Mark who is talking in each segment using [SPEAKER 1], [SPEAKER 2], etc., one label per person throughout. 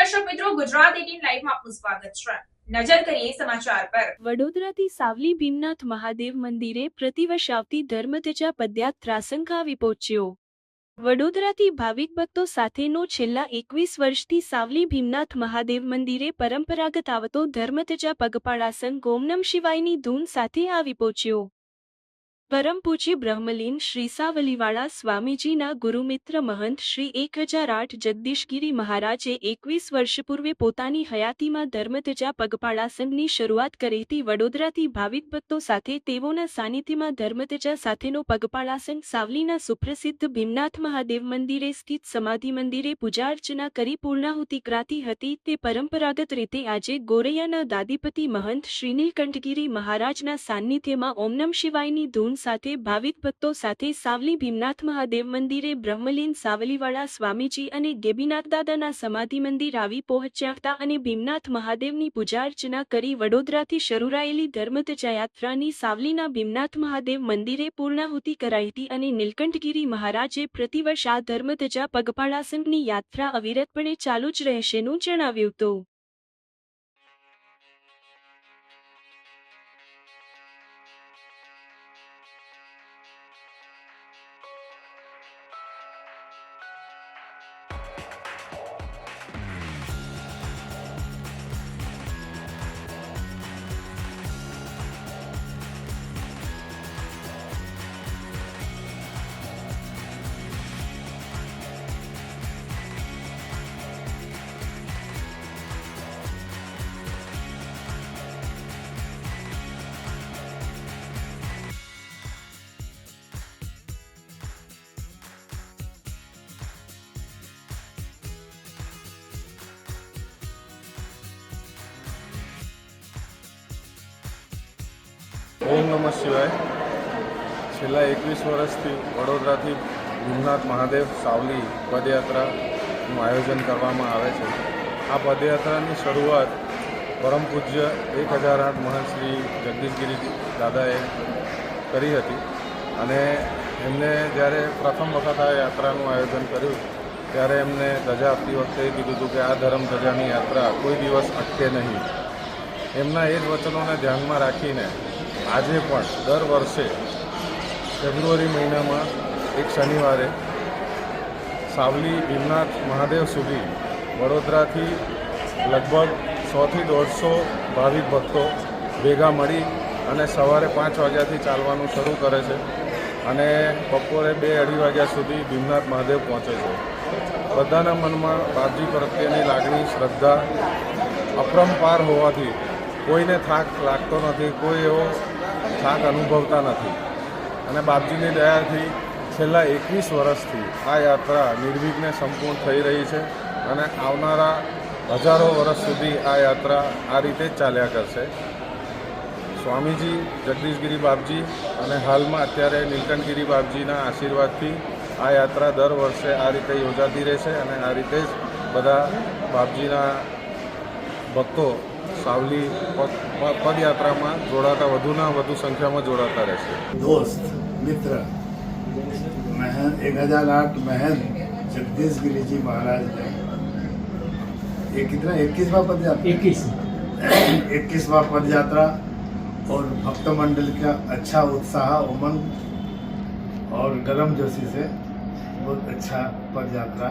[SPEAKER 1] દર્શક મિત્રો, ગુજરાત એટીન લાઈવમાં આપનું સ્વાગત છે. નજર કરીએ સમાચાર પર.
[SPEAKER 2] વડોદરાથી સાવલી ભીમનાથ મહાદેવ મંદિરે પ્રતિવર્ષ આવતી ધર્મધજા પદયાત્રા સંઘ આવી પહોંચ્યો. વડોદરાથી ભાવિક ભક્તો સાથેનો છેલ્લા એકવીસ વર્ષથી સાવલી ભીમનાથ મહાદેવ મંદિરે પરંપરાગત આવતો ધર્મધજા પગપાળા સંઘ ઓમનમ શિવાયની ધૂન સાથે આવી પહોંચ્યો. પરમ પૂજ્ય બ્રહ્મલીન શ્રી સાવલીવાળા સ્વામીજીના ગુરુમિત્ર મહંત શ્રી એક હજાર આઠ જગદીશગીરી મહારાજે એકવીસ વર્ષ પૂર્વે પોતાની હયાતીમાં ધર્મધજા પગપાળા સંઘની શરૂઆત કરી હતી. વડોદરાથી ભાવિક ભક્તો સાથે તેઓના સાનિધ્યમાં ધર્મધજા સાથેનો પગપાળા સંઘ સાવલીના સુપ્રસિદ્ધ ભીમનાથ મહાદેવ મંદિરે સ્થિત સમાધિ મંદિરે પૂજા અર્ચના કરી પૂર્ણાહુતિ કરાતી હતી. તે પરંપરાગત રીતે આજે ગોરૈયાના દાદીપતિ મહંત શ્રી નીલકંઠગીરી મહારાજના સાનિધ્યમાં ઓમનમ શિવાયની ધૂન સાથે ભાવિક ભક્તો સાથે સાવલી ભીમનાથ મહાદેવ મંદિરે બ્રહ્મલીન સાવલીવાળા સ્વામીજી અને ગેબીનાથ દાદાના સમાધિ મંદિર આવી પહોંચ્યા હતા અને ભીમનાથ મહાદેવની પૂજા અર્ચના કરી વડોદરાથી શરૂ રાયેલી ધર્મધજા યાત્રાની સાવલીના ભીમનાથ મહાદેવ મંદિરે પૂર્ણાહુતિ કરાઈ હતી અને નીલકંઠગીરી મહારાજે પ્રતિવર્ષ આ ધર્મધજા પગપાળા સંઘની યાત્રા અવિરતપણે ચાલુ જ રહેશેનું જણાવ્યું હતું.
[SPEAKER 3] ઓમ નમઃ શિવાય. છેલ્લા એકવીસ વર્ષથી વડોદરાથી ભીમનાથ મહાદેવ સાવલી પદયાત્રાનું આયોજન કરવામાં આવે છે. આ પદયાત્રાની શરૂઆત પરમ પૂજ્ય એક હજાર આઠ મહંત શ્રી જગદીશગીરી દાદાએ કરી હતી અને એમને જ્યારે પ્રથમ વખત આ યાત્રાનું આયોજન કર્યું, ત્યારે એમને ધજા આપતી વખતે કીધું હતું કે આ ધર્મ ધજાની યાત્રા કોઈ દિવસ અટકે નહીં. એમના એ જ વચનોને ધ્યાનમાં રાખીને આજે પણ દર વર્ષે ફેબ્રુઆરી મહિનામાં એક શનિવારે સાવલી, ભીમનાથ, મહાદેવ સુધી વડોદરાથી લગભગ સોથી દોઢસો ભાવિક ભક્તો ભેગા મળી અને સવારે પાંચ વાગ્યાથી ચાલવાનું શરૂ કરે છે અને બપોરે બે અઢી વાગ્યા સુધી ભીમનાથ, મહાદેવ પહોંચે છે. બધાના મનમાં બાપજી પ્રત્યેની લાગણી, શ્રદ્ધા અપરંપાર હોવાથી કોઈને થાક લાગતો નથી, કોઈ એવો થાક અનુભવતા નથી. અને બાપજીની દયાથી છેલ્લા એકવીસ વર્ષથી આ યાત્રા નિર્વિઘ્ને સંપૂર્ણ થઈ રહી છે અને આવનારા હજારો વર્ષ સુધી આ યાત્રા આ રીતે જ ચાલ્યા કરશે. સ્વામીજી જગદીશગીરી બાપજી અને હાલમાં અત્યારે નીલકંઠગીરી બાપજીના આશીર્વાદથી આ યાત્રા દર વર્ષે આ રીતે યોજાતી રહેશે અને આ રીતે જ બધા બાપજીના ભક્તો સાવલી પદ પદયાત્રામાં જોડાતા વધુના વધુ સંખ્યામાં જોડાતા રહેશે
[SPEAKER 4] दोस्त मित्र महन एक हजार आठ महन जगदीश गिरी जी महाराज ने ये कितना इक्कीसवा पद यात्रा
[SPEAKER 5] इक्कीस
[SPEAKER 4] इक्कीसवा पद यात्रा और भक्त मंडल का अच्छा उत्साह उमंग और गर्म जोशी से बहुत अच्छा पद यात्रा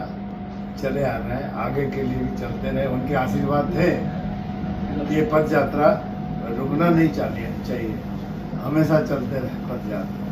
[SPEAKER 4] चले आ रहे हैं आगे के लिए भी चलते रहे उनके आशीर्वाद थे ये पद यात्रा रुकना नहीं चाहिए चाहिए हमेशा चलते रहे पद यात्रा